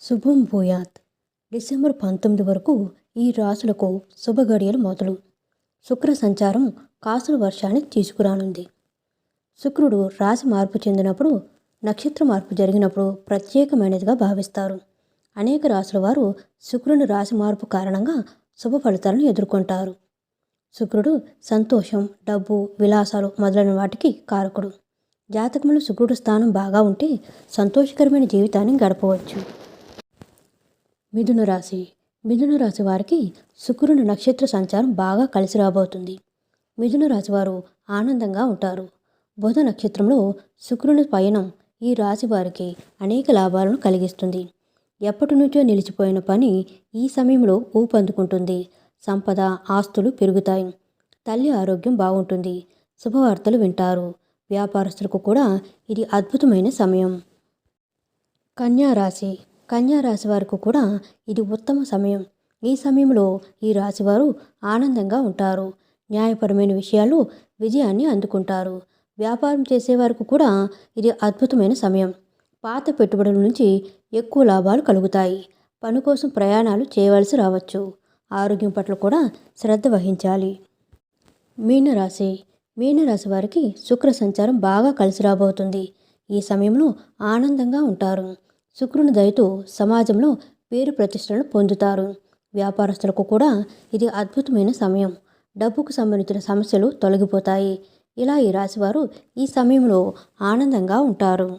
శుభం భూయాత్. డిసెంబర్ పంతొమ్మిది వరకు ఈ రాశులకు శుభ గడియలు మొదలు శుక్ర సంచారం కాసుల వర్షాన్ని తీసుకురానుంది. శుక్రుడు రాశి మార్పు చెందినప్పుడు నక్షత్ర మార్పు జరిగినప్పుడు ప్రత్యేకమైనదిగా భావిస్తారు. అనేక రాశుల వారు శుక్రుని రాశి మార్పు కారణంగా శుభ ఫలితాలను ఎదుర్కొంటారు. శుక్రుడు సంతోషం డబ్బు విలాసాలు మొదలైన వాటికి కారకుడు. జాతకంలో శుక్రుడు స్థానం బాగా ఉంటే సంతోషకరమైన జీవితాన్ని గడపవచ్చు. మిథున రాశి. మిథున రాశి వారికి శుక్రుని నక్షత్ర సంచారం బాగా కలిసి రాబోతుంది. మిథున రాశి వారు ఆనందంగా ఉంటారు. బుధ నక్షత్రంలో శుక్రుని పయనం ఈ రాశి వారికి అనేక లాభాలను కలిగిస్తుంది. ఎప్పటి నుంచో నిలిచిపోయిన పని ఈ సమయంలో ఊపందుకుంటుంది సంపద ఆస్తులు పెరుగుతాయి. తల్లి ఆరోగ్యం బాగుంటుంది. శుభవార్తలు వింటారు. వ్యాపారస్తులకు కూడా ఇది అద్భుతమైన సమయం. కన్యా రాశి. రాశి వారికి కూడా ఇది ఉత్తమ సమయం. ఈ సమయంలో ఈ రాశివారు ఆనందంగా ఉంటారు. న్యాయపరమైన విషయాలు విజయాన్ని అందుకుంటారు. వ్యాపారం చేసేవారికి కూడా ఇది అద్భుతమైన సమయం. పాత పెట్టుబడుల నుంచి ఎక్కువ లాభాలు కలుగుతాయి. పని కోసం ప్రయాణాలు చేయవలసి రావచ్చు. ఆరోగ్యం పట్ల కూడా శ్రద్ధ వహించాలి. మీనరాశి. మీనరాశి వారికి శుక్ర సంచారం బాగా కలిసి రాబోతుంది. ఈ సమయంలో ఆనందంగా ఉంటారు. శుక్రుని దయతో సమాజంలో పేరు ప్రతిష్టలను పొందుతారు. వ్యాపారస్తులకు కూడా ఇది అద్భుతమైన సమయం. డబ్బుకు సంబంధించిన సమస్యలు తొలగిపోతాయి. ఇలా ఈ రాశివారు ఈ సమయంలో ఆనందంగా ఉంటారు.